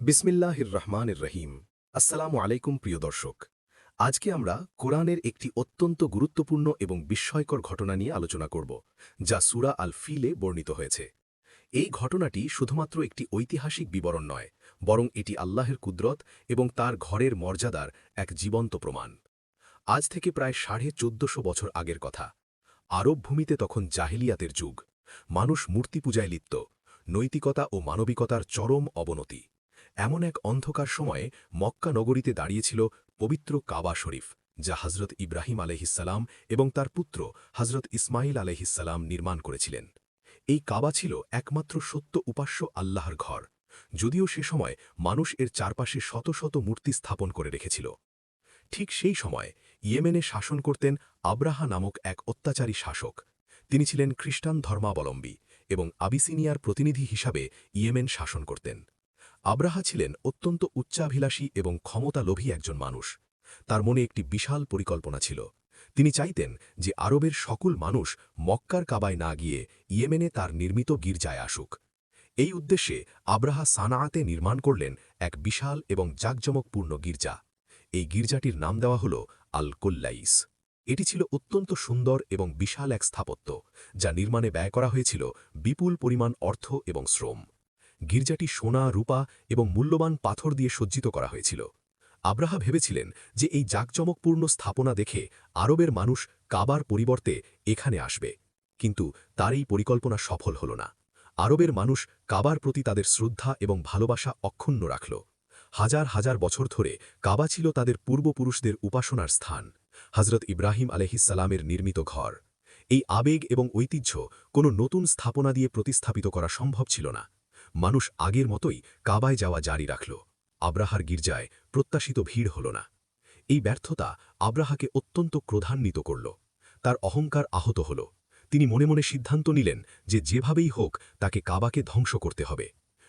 বিসমিল্লাহির রহমানির রহিম। আসসালামু আলাইকুম, প্রিয় দর্শক। আজকে আমরা কোরআনের একটি অত্যন্ত গুরুত্বপূর্ণ এবং বিস্ময়কর ঘটনা নিয়ে আলোচনা করব, যা সুরা আল ফিলে বর্ণিত হয়েছে। এই ঘটনাটি শুধুমাত্র একটি ঐতিহাসিক বিবরণ নয়, বরং এটি আল্লাহের কুদরত এবং তার ঘরের মর্যাদার এক জীবন্ত প্রমাণ। আজ থেকে প্রায় সাড়ে চোদ্দশো বছর আগের কথা। আরব ভূমিতে তখন জাহিলিয়াতের যুগ। মানুষ মূর্তি পূজায় লিপ্ত। নৈতিকতা ও মানবিকতার চরম অবনতি। এমন এক অন্ধকার সময়ে মক্কা নগরীতে দাঁড়িয়েছিল পবিত্র কাবা শরীফ, যা হজরত ইব্রাহিম আলহিসাল্লাম এবং তার পুত্র হজরত ইসমাইল আলহিসাল্লাম নির্মাণ করেছিলেন। এই কাবা ছিল একমাত্র সত্য উপাস্য আল্লাহর ঘর, যদিও সে সময় মানুষ এর চারপাশে শত শত মূর্তি স্থাপন করে রেখেছিল। ঠিক সেই সময় ইয়েমেনে শাসন করতেন আব্রাহা নামক এক অত্যাচারী শাসক। তিনি ছিলেন খ্রিস্টান ধর্মাবলম্বী এবং আবিসিনিয়ার প্রতিনিধি হিসাবে ইয়েমেন শাসন করতেন। আব্রাহা ছিলেন অত্যন্ত উচ্চাভিলাষী এবং ক্ষমতালোভী একজন মানুষ। তার মনে একটি বিশাল পরিকল্পনা ছিল। তিনি চাইতেন যে আরবের সকল মানুষ মক্কার কাবায় না গিয়ে ইয়েমেনে তার নির্মিত গির্জায় আসুক। এই উদ্দেশ্যে আব্রাহা সানাআতে নির্মাণ করলেন এক বিশাল এবং জাকজমকপূর্ণ গির্জা। এই গির্জাটির নাম দেওয়া হল আল কোল্লাইস এটি ছিল অত্যন্ত সুন্দর এবং বিশাল এক স্থাপত্য, যা নির্মাণে ব্যয় করা হয়েছিল বিপুল পরিমাণ অর্থ এবং শ্রম। গির্জাটি সোনা, রূপা এবং মূল্যবান পাথর দিয়ে সজ্জিত করা হয়েছিল। আব্রাহা ভেবেছিলেন যে এই জাকজমকপূর্ণ স্থাপনা দেখে আরবের মানুষ কাবার পরিবর্তে এখানে আসবে। কিন্তু তার এই পরিকল্পনা সফল হল না। আরবের মানুষ কাবার প্রতি তাদের শ্রদ্ধা এবং ভালোবাসা অক্ষুণ্ণ রাখল। হাজার হাজার বছর ধরে কাবা ছিল তাদের পূর্বপুরুষদের উপাসনার স্থান হজরত ইব্রাহিম আলহিসাল্লামের নির্মিত ঘর। এই আবেগ এবং ঐতিহ্য কোনো নতুন স্থাপনা দিয়ে প্রতিস্থাপিত করা সম্ভব ছিল না। মানুষ আগের মতোই কাবায় যাওয়া জারি রাখল। আব্রাহার গির্জায় প্রত্যাশিত ভিড় হল না। এই ব্যর্থতা আব্রাহাকে অত্যন্ত ক্রোধান্বিত করল। তার অহংকার আহত হল। তিনি মনে মনে সিদ্ধান্ত নিলেন যে যেভাবেই হোক তাকে কাবাকে ধ্বংস করতে হবে।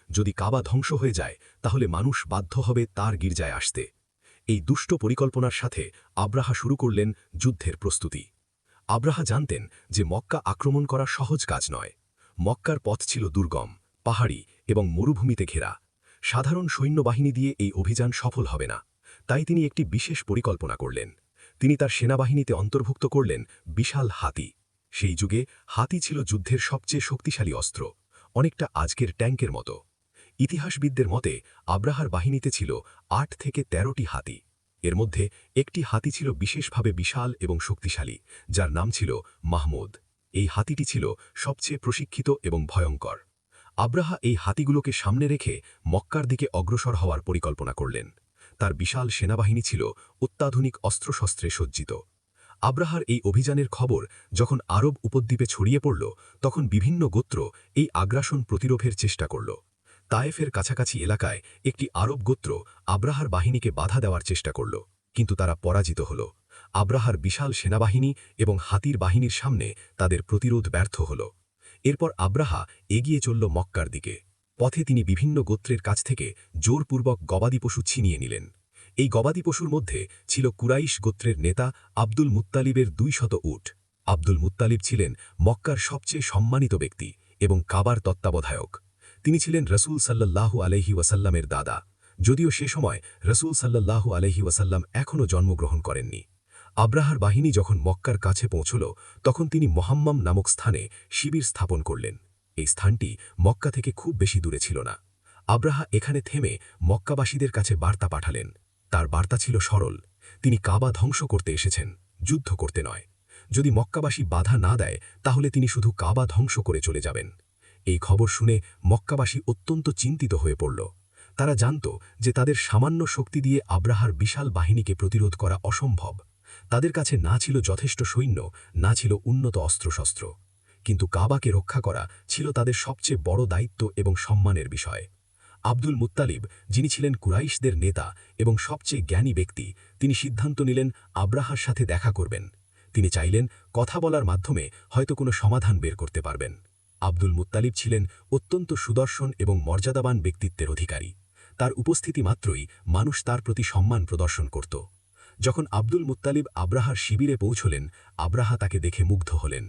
যদি কাবা ধ্বংস হয়ে যায়, তাহলে মানুষ বাধ্য হবে তার গির্জায় আসতে। এই দুষ্ট পরিকল্পনার সাথে আব্রাহা শুরু করলেন যুদ্ধের প্রস্তুতি। আব্রাহা জানতেন যে মক্কা আক্রমণ করা সহজ কাজ নয়। মক্কার পথ ছিল দুর্গম, পাহাড়ি এবং মরুভূমিতে ঘেরা। সাধারণ সৈন্যবাহিনী দিয়ে এই অভিযান সফল হবে না। তাই তিনি একটি বিশেষ পরিকল্পনা করলেন। তিনি তার সেনাবাহিনীতে অন্তর্ভুক্ত করলেন বিশাল হাতি। সেই যুগে হাতি ছিল যুদ্ধের সবচেয়ে শক্তিশালী অস্ত্র, অনেকটা আজকের ট্যাঙ্কের মতো। ইতিহাসবিদদের মতে, আব্রাহার বাহিনীতে ছিল আট থেকে ১৩টি হাতি। এর মধ্যে একটি হাতি ছিল বিশেষভাবে বিশাল এবং শক্তিশালী, যার নাম ছিল মাহমুদ। এই হাতিটি ছিল সবচেয়ে প্রশিক্ষিত এবং ভয়ঙ্কর। আব্রাহা এই হাতিগুলোকে সামনে রেখে মক্কার দিকে অগ্রসর হওয়ার পরিকল্পনা করলেন। তার বিশাল সেনাবাহিনী ছিল অত্যাধুনিক অস্ত্রশস্ত্রে সজ্জিত। আব্রাহার এই অভিযানের খবর যখন আরব উপদ্বীপে ছড়িয়ে পড়ল, তখন বিভিন্ন গোত্র এই আগ্রাসন প্রতিরোধের চেষ্টা করল। তায়েফের কাছাকাছি এলাকায় একটি আরব গোত্র আব্রাহার বাহিনীকে বাধা দেওয়ার চেষ্টা করল, কিন্তু তারা পরাজিত হল। আব্রাহার বিশাল সেনাবাহিনী এবং হাতির বাহিনীর সামনে তাদের প্রতিরোধ ব্যর্থ হল। এরপর আব্রাহা এগিয়ে চলল মক্কার দিকে। পথে তিনি বিভিন্ন গোত্রের কাছ থেকে জোরপূর্বক গবাদি পশু ছিনিয়ে নিলেন। এই গবাদি পশুর মধ্যে ছিল কুরাইশ গোত্রের নেতা আব্দুল মুত্তালিবের দুই শত উট। আব্দুল মুত্তালিব ছিলেন মক্কার সবচেয়ে সম্মানিত ব্যক্তি এবং কাবার তত্ত্বাবধায়ক। তিনি ছিলেন রসুল সাল্লাল্লাহু আলহি ওয়াসাল্লামের দাদা। যদিও সে সময় রসুল সাল্লাল্লাহু আলহি ওয়াসাল্লাম এখনও জন্মগ্রহণ করেননি। আব্রাহার বাহিনী যখন মক্কার কাছে পৌঁছল, তখন তিনি মোহাম্মম নামক স্থানে শিবির স্থাপন করলেন। এই স্থানটি মক্কা থেকে খুব বেশি দূরে ছিল না। আব্রাহা এখানে থেমে মক্কাবাসীদের কাছে বার্তা পাঠালেন। তার বার্তা ছিল সরল। তিনি কাবা ধ্বংস করতে এসেছেন, যুদ্ধ করতে নয়। যদি মক্কাবাসী বাধা না দেয়, তাহলে তিনি শুধু কাবা ধ্বংস করে চলে যাবেন। এই খবর শুনে মক্কাবাসী অত্যন্ত চিন্তিত হয়ে পড়ল। তারা জানত যে তাদের সামান্য শক্তি দিয়ে আব্রাহার বিশাল বাহিনীকে প্রতিরোধ করা অসম্ভব। তাদের কাছে না ছিল যথেষ্ট সৈন্য, না ছিল উন্নত অস্ত্রশস্ত্র। কিন্তু কাবাকে রক্ষা করা ছিল তাদের সবচেয়ে বড় দায়িত্ব এবং সম্মানের বিষয়। আব্দুল মুত্তালিব, যিনি ছিলেন কুরাইশদের নেতা এবং সবচেয়ে জ্ঞানী ব্যক্তি, তিনি সিদ্ধান্ত নিলেন আব্রাহার সাথে দেখা করবেন। তিনি চাইলেন কথা বলার মাধ্যমে হয়তো কোনো সমাধান বের করতে পারবেন। আব্দুল মুত্তালিব ছিলেন অত্যন্ত সুদর্শন এবং মর্যাদাবান ব্যক্তিত্বের অধিকারী। তার উপস্থিতি মাত্রই মানুষ তার প্রতি সম্মান প্রদর্শন করত। যখন আব্দুল মুত্তালিব আব্রাহার শিবিরে পৌঁছলেন, আব্রাহা তাকে দেখে মুগ্ধ হলেন।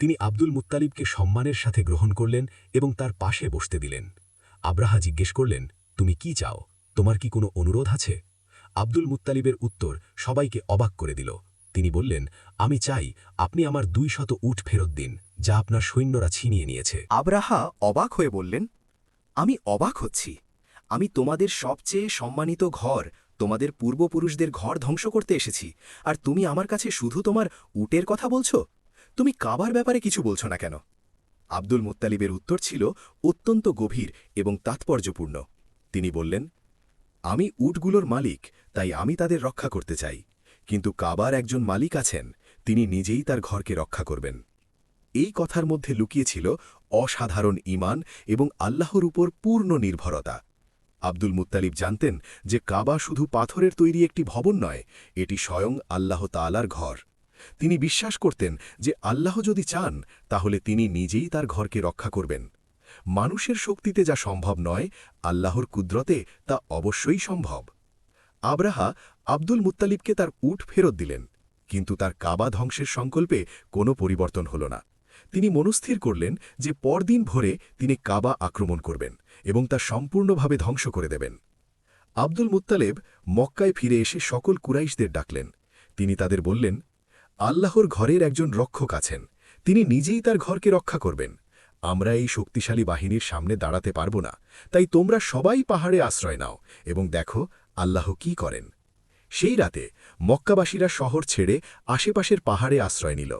তিনি আব্দুল মুত্তালিবকে সম্মানের সাথে গ্রহণ করলেন এবং তার পাশে বসতে দিলেন। আব্রাহা জিজ্ঞেস করলেন, তুমি কি চাও? তোমার কি কোনো অনুরোধ আছে? আব্দুল মুত্তালিবের উত্তর সবাইকে অবাক করে দিল। তিনি বললেন, আমি চাই আপনি আমার দুই শত উঠ ফেরত দিন, যা আপনার সৈন্যরা ছিনিয়ে নিয়েছে। আব্রাহা অবাক হয়ে বললেন, আমি অবাক হচ্ছি। আমি তোমাদের সবচেয়ে সম্মানিত ঘর তোমাদের পূর্বপুরুষদের ঘর ধ্বংস করতে এসেছি। আর তুমি আমার কাছে শুধু তোমার উটের কথা বলছো? তুমি কাবার ব্যাপারে কিছু বলছো না কেন? আব্দুল মুত্তালিবের উত্তর ছিল, অত্যন্ত গভীর এবং তাৎপর্যপূর্ণ। তিনি বললেন, আমি উটগুলোর মালিক, তাই আমি তাদের রক্ষা করতে চাই। কিন্তু কাবার একজন মালিক আছেন, তিনি নিজেই তার ঘরকে রক্ষা করবেন। এই কথার মধ্যে লুকিয়েছিল অসাধারণ ইমান এবং আল্লাহর উপর পূর্ণ নির্ভরতা। আব্দুল মুত্তালিব জানতেন যে কাবা শুধু পাথরের তৈরি একটি ভবন নয়, এটি স্বয়ং আল্লাহ তালার ঘর। তিনি বিশ্বাস করতেন যে আল্লাহ যদি চান, তাহলে তিনি নিজেই তার ঘরকে রক্ষা করবেন। মানুষের শক্তিতে যা সম্ভব নয়, আল্লাহর কুদরতে তা অবশ্যই সম্ভব। আব্রাহা আব্দুল মুত্তালিবকে তার উঠ ফেরত দিলেন, কিন্তু তার কাবা ধ্বংসের সংকল্পে কোনো পরিবর্তন হল না। তিনি মনস্থির করলেন যে পরদিন ভোরে তিনি কাবা আক্রমণ করবেন এবং তা সম্পূর্ণভাবে ধ্বংস করে দেবেন। আব্দুল মুত্তালেব মক্কায় ফিরে এসে সকল কুরাইশদের ডাকলেন। তিনি তাদের বললেন, আল্লাহর ঘরের একজন রক্ষক আছেন। তিনি নিজেই তার ঘরকে রক্ষা করবেন। আমরা এই শক্তিশালী বাহিনীর সামনে দাঁড়াতে পারব না। তাই তোমরা সবাই পাহাড়ে আশ্রয় নাও এবং দেখো আল্লাহ কি করেন। সেই রাতে মক্কাবাসীরা শহর ছেড়ে আশেপাশের পাহাড়ে আশ্রয় নিল।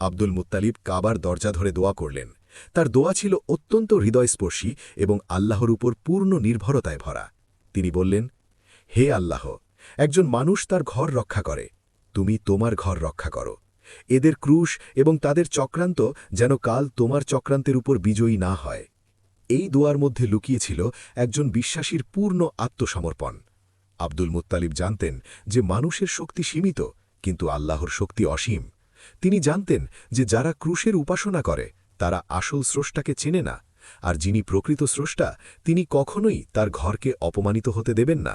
আব্দুল মুত্তালিব কাবার দরজা ধরে দোয়া করলেন। তার দোয়া ছিল অত্যন্ত হৃদয়স্পর্শী এবং আল্লাহর উপর পূর্ণ নির্ভরতায় ভরা। তিনি বললেন, হে আল্লাহ, একজন মানুষ তার ঘর রক্ষা করে। তুমি তোমার ঘর রক্ষা করো। এদের ক্রুশ এবং তাদের চক্রান্ত যেন কাল তোমার চক্রান্তের উপর বিজয়ী না হয়। এই দোয়ার মধ্যে লুকিয়েছিল একজন বিশ্বাসীর পূর্ণ আত্মসমর্পণ। আব্দুল মুত্তালিব জানতেন যে মানুষের শক্তি সীমিত, কিন্তু আল্লাহর শক্তি অসীম। তিনি জানতেন যে যারা ক্রুশের উপাসনা করে, তারা আসল স্রষ্টাকে চেনে না, আর যিনি প্রকৃত স্রষ্টা, তিনি কখনোই তার ঘরকে অপমানিত হতে দেবেন না।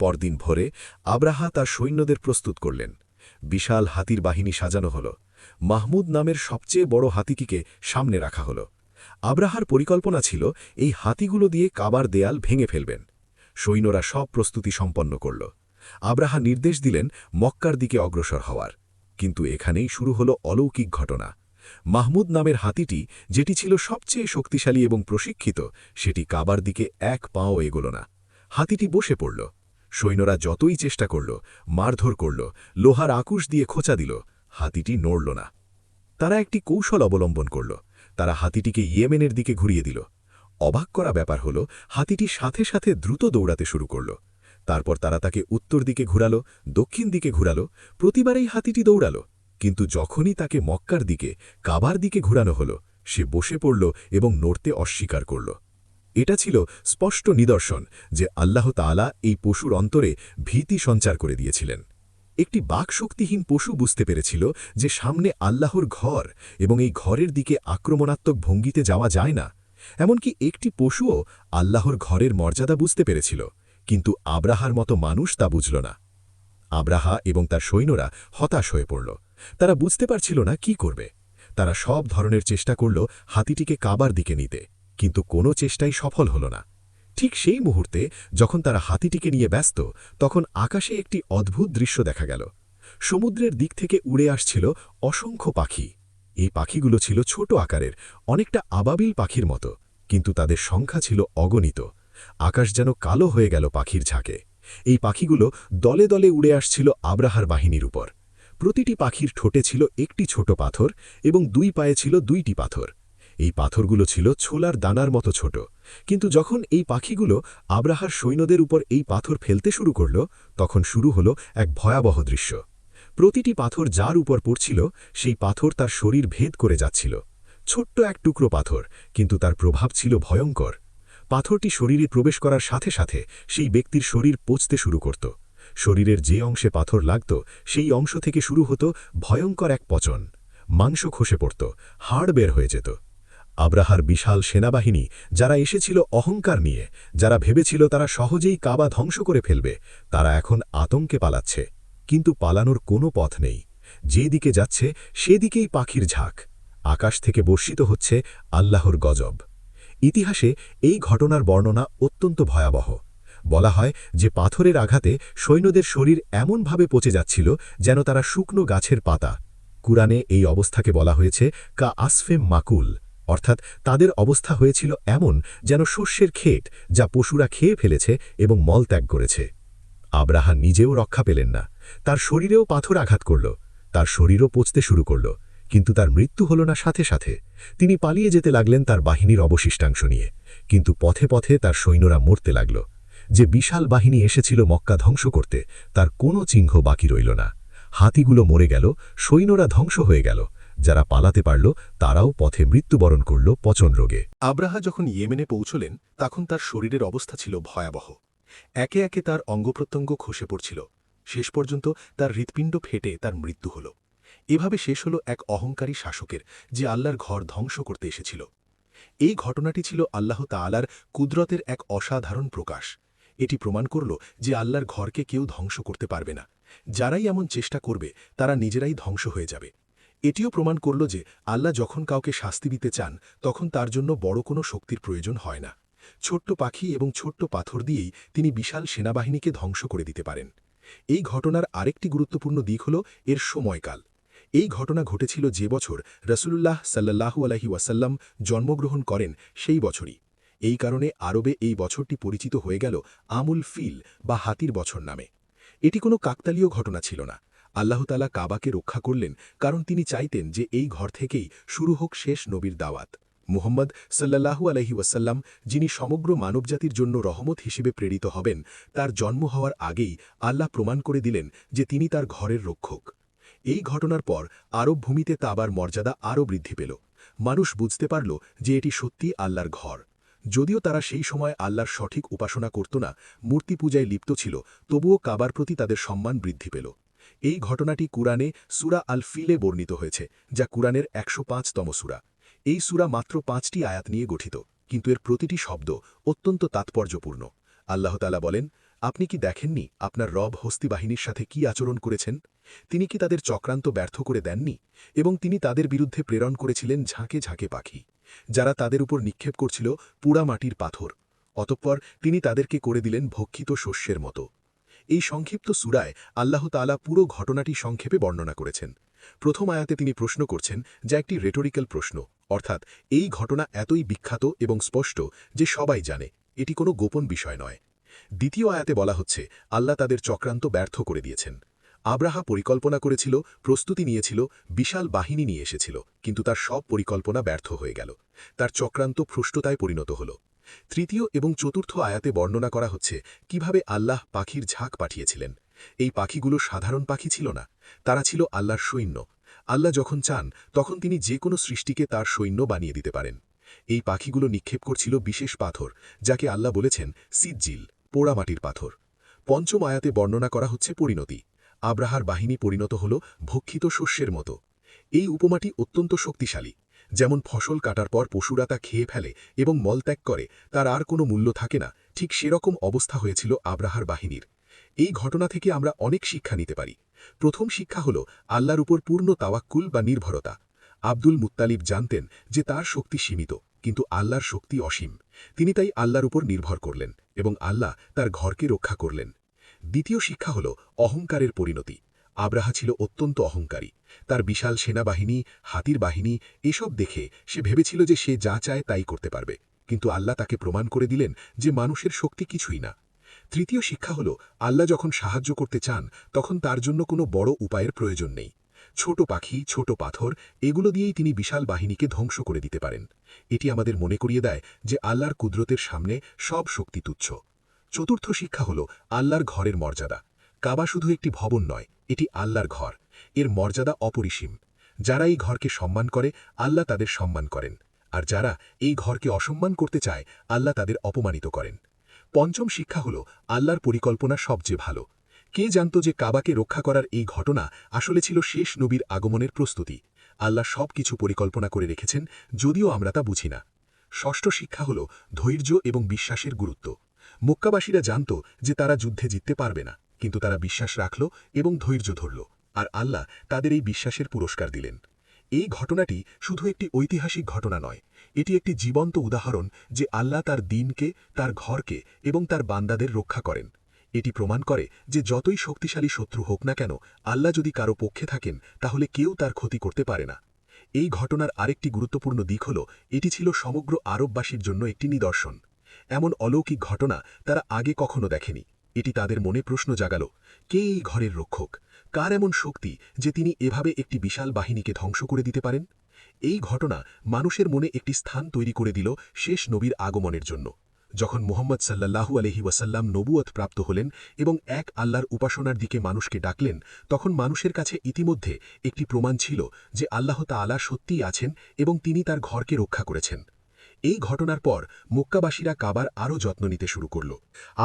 পরদিন ভোরে আব্রাহা তার সৈন্যদের প্রস্তুত করলেন। বিশাল হাতির বাহিনী সাজানো হল। মাহমুদ নামের সবচেয়ে বড় হাতিটিকে সামনে রাখা হল। আব্রাহার পরিকল্পনা ছিল এই হাতিগুলো দিয়ে কাবার দেয়াল ভেঙে ফেলবেন। সৈন্যরা সব প্রস্তুতি সম্পন্ন করল। আব্রাহা নির্দেশ দিলেন মক্কার দিকে অগ্রসর হওয়ার। কিন্তু এখানেই শুরু হল অলৌকিক ঘটনা। মাহমুদ নামের হাতিটি, যেটি ছিল সবচেয়ে শক্তিশালী এবং প্রশিক্ষিত, সেটি কাবার দিকে এক পাও এগোল না। হাতিটি বসে পড়ল। সৈন্যরা যতই চেষ্টা করল, মারধর করল, লোহার আকুশ দিয়ে খোঁচা দিল, হাতিটি নড়ল না। তারা একটি কৌশল অবলম্বন করল। তারা হাতিটিকে ইয়েমেনের দিকে ঘুরিয়ে দিল। অবাক করা ব্যাপার হল, হাতিটি সাথে সাথে দ্রুত দৌড়াতে শুরু করল। তারপর তারা তাকে উত্তর দিকে ঘুরালো, দক্ষিণ দিকে ঘুরালো, প্রতিবারেই হাতিটি দৌড়ালো। কিন্তু যখনই তাকে মক্কার দিকে, কাবার দিকে ঘুরানো হল, সে বসে পড়ল এবং নড়তে অস্বীকার করল। এটা ছিল স্পষ্ট নিদর্শন যে আল্লাহ তাআলা এই পশুর অন্তরে ভীতি সঞ্চার করে দিয়েছিলেন। একটি বাকশক্তিহীন পশু বুঝতে পেরেছিল যে সামনে আল্লাহর ঘর এবং এই ঘরের দিকে আক্রমণাত্মক ভঙ্গিতে যাওয়া যায় না। এমনকি একটি পশুও আল্লাহর ঘরের মর্যাদা বুঝতে পেরেছিল। কিন্তু আব্রাহার মতো মানুষ তা বুঝল না। আব্রাহা এবং তার সৈন্যরা হতাশ হয়ে পড়ল। তারা বুঝতে পারছিল না কি করবে। তারা সব ধরনের চেষ্টা করল হাতিটিকে কাবার দিকে নিতে, কিন্তু কোনো চেষ্টাই সফল হল না। ঠিক সেই মুহূর্তে যখন তারা হাতিটিকে নিয়ে ব্যস্ত, তখন আকাশে একটি অদ্ভুত দৃশ্য দেখা গেল। সমুদ্রের দিক থেকে উড়ে আসছিল অসংখ্য পাখি। এই পাখিগুলো ছিল ছোট আকারের, অনেকটা আবাবিল পাখির মতো, কিন্তু তাদের সংখ্যা ছিল অগণিত। আকাশ যেন কালো হয়ে গেল পাখির ঝাঁকে। এই পাখিগুলো দলে দলে উড়ে আসছিল আব্রাহার বাহিনীর উপর। প্রতিটি পাখির ঠোঁটে ছিল একটি ছোট পাথর এবং দুই পায়ে ছিল দুইটি পাথর। এই পাথরগুলো ছিল ছোলার দানার মতো ছোট। কিন্তু যখন এই পাখিগুলো আব্রাহার সৈন্যদের উপর এই পাথর ফেলতে শুরু করল, তখন শুরু হল এক ভয়াবহ দৃশ্য। প্রতিটি পাথর যার উপর পড়ছিল, সেই পাথর তার শরীর ভেদ করে যাচ্ছিল। ছোট্ট এক টুকরো পাথর, কিন্তু তার প্রভাব ছিল ভয়ঙ্কর। পাথরটি শরীরে প্রবেশ করার সাথে সাথে সেই ব্যক্তির শরীর পচতে শুরু করত। শরীরের যে অংশে পাথর লাগত, সেই অংশ থেকে শুরু হতো ভয়ঙ্কর এক পচন। মাংস খসে পড়ত, হাড় বের হয়ে যেত। আব্রাহার বিশাল সেনাবাহিনী, যারা এসেছিল অহংকার নিয়ে, যারা ভেবেছিল তারা সহজেই কাবা ধ্বংস করে ফেলবে, তারা এখন আতঙ্কে পালাচ্ছে। কিন্তু পালানোর কোনো পথ নেই। যেদিকে যাচ্ছে, সেদিকেই পাখির ঝাঁক। আকাশ থেকে বর্ষিত হচ্ছে আল্লাহর গজব। ইতিহাসে এই ঘটনার বর্ণনা অত্যন্ত ভয়াবহ। বলা হয় যে পাথরের আঘাতে সৈন্যদের শরীর এমনভাবে পচে যাচ্ছিল যেন তারা শুকনো গাছের পাতা। কুরআনে এই অবস্থাকে বলা হয়েছে কা আসফেম মাকুল, অর্থাৎ তাদের অবস্থা হয়েছিল এমন যেন শস্যের ক্ষেত যা পশুরা খেয়ে ফেলেছে এবং মলত্যাগ করেছে। আব্রাহা নিজেও রক্ষা পেলেন না। তার শরীরেও পাথর আঘাত করল। তার শরীরও পচতে শুরু করল। কিন্তু তার মৃত্যু হল না সাথে সাথে। তিনি পালিয়ে যেতে লাগলেন তার বাহিনীর অবশিষ্টাংশ নিয়ে। কিন্তু পথে পথে তার সৈন্যরা মরতে লাগল। যে বিশাল বাহিনী এসেছিল মক্কা ধ্বংস করতে, তার কোনো চিহ্ন বাকি রইল না। হাতিগুলো মরে গেল, সৈন্যরা ধ্বংস হয়ে গেল। যারা পালাতে পারল, তারাও পথে মৃত্যুবরণ করল পচন রোগে। আব্রাহা যখন ইয়েমেনে পৌঁছলেন, তখন তার শরীরের অবস্থা ছিল ভয়াবহ। একে একে তার অঙ্গপ্রত্যঙ্গ খসে পড়ছিল। শেষ পর্যন্ত তার হৃৎপিণ্ড ফেটে তার মৃত্যু হল। এভাবে শেষ হল এক অহংকারী শাসকের, যে আল্লাহর ঘর ধ্বংস করতে এসেছিল। এই ঘটনাটি ছিল আল্লাহ তাআলার কুদরতের এক অসাধারণ প্রকাশ। এটি প্রমাণ করল যে আল্লাহর ঘরকে কেউ ধ্বংস করতে পারবে না। যারাই এমন চেষ্টা করবে, তারা নিজেরাই ধ্বংস হয়ে যাবে। এটিও প্রমাণ করল যে আল্লাহ যখন কাউকে শাস্তি দিতে চান, তখন তার জন্য বড় কোনো শক্তির প্রয়োজন হয় না। ছোট্ট পাখি এবং ছোট্ট পাথর দিয়েই তিনি বিশাল সেনাবাহিনীকে ধ্বংস করে দিতে পারেন। এই ঘটনার আরেকটি গুরুত্বপূর্ণ দিক হল এর সময়কাল। এই ঘটনা ঘটেছিল যে বছর রসুল্লাহ সাল্লাহু আলহি ওয়াসাল্লাম জন্মগ্রহণ করেন সেই বছরই। এই কারণে আরবে এই বছরটি পরিচিত হয়ে গেল আমুল ফিল বা হাতির বছর নামে। এটি কোনো কাকতালীয় ঘটনা ছিল না। আল্লাহতালা কাবাকে রক্ষা করলেন কারণ তিনি চাইতেন যে এই ঘর থেকেই শুরু হোক শেষ নবীর দাওয়াত। মুহম্মদ সাল্লাহু আলহি ওয়াসাল্লাম যিনি সমগ্র মানবজাতির জন্য রহমত হিসেবে প্রেরিত হবেন, তার জন্ম হওয়ার আগেই আল্লাহ প্রমাণ করে দিলেন যে তিনি তার ঘরের রক্ষক। এই ঘটনার পর আরব ভূমিতে তাবার মর্যাদা আরও বৃদ্ধি পেল। মানুষ বুঝতে পারল যে এটি সত্যি আল্লাহর ঘর। যদিও তারা সেই সময় আল্লাহর সঠিক উপাসনা করত না, মূর্তি পূজায় লিপ্ত ছিল, তবুও কাবার প্রতি তাদের সম্মান বৃদ্ধি পেল। এই ঘটনাটি কুরআনে সুরা আল ফিলে বর্ণিত হয়েছে, যা কুরআনের একশো পাঁচতম সুরা। এই সুরা মাত্র পাঁচটি আয়াত নিয়ে গঠিত, কিন্তু এর প্রতিটি শব্দ অত্যন্ত তাৎপর্যপূর্ণ। আল্লাহতালা বলেন আপনি কি দেখেননি আপনার রব হস্তি বাহিনীর সাথে কি আচরণ করেছেন? তিনি কি তাদের চক্রান্ত ব্যর্থ করে দেননি? এবং তিনি তাদের বিরুদ্ধে প্রেরণ করেছিলেন ঝাঁকে ঝাঁকে পাখি। যারা তাদের উপর নিক্ষেপ করছিল পুড়া মাটির পাথর। অতঃপর তিনি তাদেরকে করে দিলেন ভক্ষিত শস্যের মতো। এই সংক্ষিপ্ত সুরায় আল্লাহ তালা পুরো ঘটনাটি সংক্ষেপে বর্ণনা করেছেন। প্রথম আয়াতে তিনি প্রশ্ন করছেন, যা একটি রেটোরিক্যাল প্রশ্ন, অর্থাৎ এই ঘটনা এতই বিখ্যাত এবং স্পষ্ট যে সবাই জানে, এটি কোনো গোপন বিষয় নয়। দ্বিতীয় আয়াতে বলা হচ্ছে, আল্লাহ তাদের চক্রান্ত ব্যর্থ করে দিয়েছেন। আব্রাহা পরিকল্পনা করেছিল, প্রস্তুতি নিয়েছিল, বিশাল বাহিনী নিয়ে এসেছিল, কিন্তু তার সব পরিকল্পনা ব্যর্থ হয়ে গেল। তার চক্রান্ত ফ্রুষ্টতায় পরিণত হল। তৃতীয় এবং চতুর্থ আয়াতে বর্ণনা করা হচ্ছে, কীভাবে আল্লাহ পাখির ঝাঁক পাঠিয়েছিলেন। এই পাখিগুলো সাধারণ পাখি ছিল না, তারা ছিল আল্লাহর সৈন্য। আল্লাহ যখন চান, তখন তিনি যে কোনো সৃষ্টিকে তার সৈন্য বানিয়ে দিতে পারেন। এই পাখিগুলো নিক্ষেপ করছিল বিশেষ পাথর, যাকে আল্লাহ বলেছেন সিজ্জিল। পোড়ামাটির পাথর। পঞ্চম আয়াতে বর্ণনা করা হচ্ছে পরিণতি। আব্রাহার বাহিনী পরিণত হল ভক্ষিত শস্যের মতো। এই উপমাটি অত্যন্ত শক্তিশালী। যেমন ফসল কাটার পর পশুরা তা খেয়ে ফেলে এবং মলত্যাগ করে, তার আর কোনো মূল্য থাকে না। ঠিক সেরকম অবস্থা হয়েছিল আব্রাহার বাহিনীর। এই ঘটনা থেকে আমরা অনেক শিক্ষা নিতে পারি। প্রথম শিক্ষা হল আল্লাহর উপর পূর্ণ তাওয়াক্কুল বা নির্ভরতা। আব্দুল মুত্তালিব জানতেন যে তার শক্তি সীমিত, কিন্তু আল্লাহর শক্তি অসীম। তিনি তাই আল্লাহর উপর নির্ভর করলেন এবং আল্লাহ তার ঘরকে রক্ষা করলেন। দ্বিতীয় শিক্ষা হল অহংকারের পরিণতি। আব্রাহা ছিল অত্যন্ত অহংকারী। তার বিশাল সেনাবাহিনী, হাতির বাহিনী এসব দেখে সে ভেবেছিল যে সে যা চায় তাই করতে পারবে। কিন্তু আল্লাহ তাকে প্রমাণ করে দিলেন যে মানুষের শক্তি কিছুই না। তৃতীয় শিক্ষা হল আল্লাহ যখন সাহায্য করতে চান, তখন তার জন্য কোনো বড় উপায়ের প্রয়োজন নেই। ছোট পাখি, ছোট পাথর, এগুলো দিয়েই তিনি বিশাল বাহিনীকে ধ্বংস করে দিতে পারেন। এটি আমাদের মনে করিয়ে দেয় যে আল্লাহর কুদরতের সামনে সব শক্তি তুচ্ছ। চতুর্থ শিক্ষা হল আল্লাহর ঘরের মর্যাদা। কাবা শুধু একটি ভবন নয়, এটি আল্লাহর ঘর। এর মর্যাদা অপরিসীম। যারা এই ঘরকে সম্মান করে, আল্লাহ তাদের সম্মান করেন। আর যারা এই ঘরকে অসম্মান করতে চায়, আল্লাহ তাদের অপমানিত করেন। পঞ্চম শিক্ষা হল আল্লাহর পরিকল্পনা সবচেয়ে ভালো। কে জানত যে কাবাকে রক্ষা করার এই ঘটনা আসলে ছিল শেষ নবীর আগমনের প্রস্তুতি। আল্লাহ সব কিছু পরিকল্পনা করে রেখেছেন, যদিও আমরা তা বুঝি না। ষষ্ঠ শিক্ষা হল ধৈর্য এবং বিশ্বাসের গুরুত্ব। মক্কাবাসীরা জানত যে তারা যুদ্ধে জিততে পারবে না, কিন্তু তারা বিশ্বাস রাখল এবং ধৈর্য ধরল, আর আল্লাহ তাদের এই বিশ্বাসের পুরস্কার দিলেন। এই ঘটনাটি শুধু একটি ঐতিহাসিক ঘটনা নয়, এটি একটি জীবন্ত উদাহরণ যে আল্লাহ তার দিনকে, তার ঘরকে এবং তার বান্দাদের রক্ষা করেন। এটি প্রমাণ করে যে যতই শক্তিশালী শত্রু হোক না কেন, আল্লাহ যদি কারও পক্ষে থাকেন, তাহলে কেউ তার ক্ষতি করতে পারে না। এই ঘটনার আরেকটি গুরুত্বপূর্ণ দিক হল, এটি ছিল সমগ্র আরববাসীর জন্য একটি নিদর্শন। এমন অলৌকিক ঘটনা তারা আগে কখনো দেখেনি। এটি তাদের মনে প্রশ্ন জাগাল, কে এই ঘরের রক্ষক? কার এমন শক্তি যে তিনি এভাবে একটি বিশাল বাহিনীকে ধ্বংস করে দিতে পারেন? এই ঘটনা মানুষের মনে একটি স্থান তৈরি করে দিল শেষ নবীর আগমনের জন্য। যখন মোহাম্মদ সাল্লাল্লাহু আলহি ওয়াসাল্লাম নবুয়ত প্রাপ্ত হলেন এবং এক আল্লাহর উপাসনার দিকে মানুষকে ডাকলেন, তখন মানুষের কাছে ইতিমধ্যে একটি প্রমাণ ছিল যে আল্লাহ তাআলা সত্যিই আছেন এবং তিনি তার ঘরকে রক্ষা করেছেন। এই ঘটনার পর মক্কাবাসীরা কাবার আরও যত্ন নিতে শুরু করল।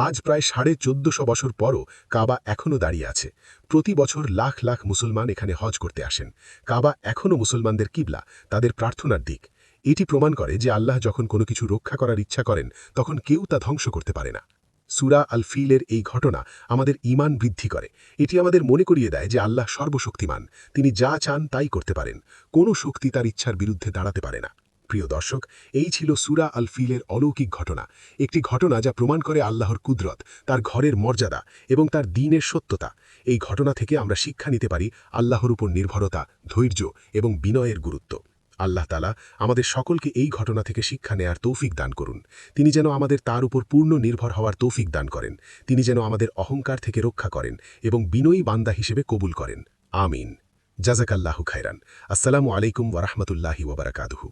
আজ প্রায় সাড়ে চোদ্দশো বছর পরও কাবা এখনও দাঁড়িয়ে আছে। প্রতি বছর লাখ লাখ মুসলমান এখানে হজ করতে আসেন। কাবা এখনও মুসলমানদের কিবলা, তাদের প্রার্থনার দিক। এটি প্রমাণ করে যে আল্লাহ যখন কোনো কিছু রক্ষা করার ইচ্ছা করেন, তখন কেউ তা ধ্বংস করতে পারে না। সুরা আল ফিলের এই ঘটনা আমাদের ঈমান বৃদ্ধি করে। এটি আমাদের মনে করিয়ে দেয় যে আল্লাহ সর্বশক্তিমান। তিনি যা চান তাই করতে পারেন। কোনো শক্তি তার ইচ্ছার বিরুদ্ধে দাঁড়াতে পারে না। প্রিয় দর্শক, এই ছিল সুরা আল ফিলের অলৌকিক ঘটনা। একটি ঘটনা যা প্রমাণ করে আল্লাহর কুদরত, তার ঘরের মর্যাদা এবং তার দিনের সত্যতা। এই ঘটনা থেকে আমরা শিক্ষা নিতে পারি আল্লাহর উপর নির্ভরতা, ধৈর্য এবং বিনয়ের গুরুত্ব। আল্লাহ তালা আমাদের সকলকে এই ঘটনা থেকে শিক্ষা নেয়ার তৌফিক দান করুন। তিনি যেন আমাদের তার উপর পূর্ণ নির্ভর হওয়ার তৌফিক দান করেন। তিনি যেন আমাদের অহংকার থেকে রক্ষা করেন এবং বিনয়ী বান্দা হিসেবে কবুল করেন। আমিন। জাজাকাল্লাহু খায়রান। আসসালামু আলাইকুম ওরহমতুল্লাহি ওবরাকাতুহু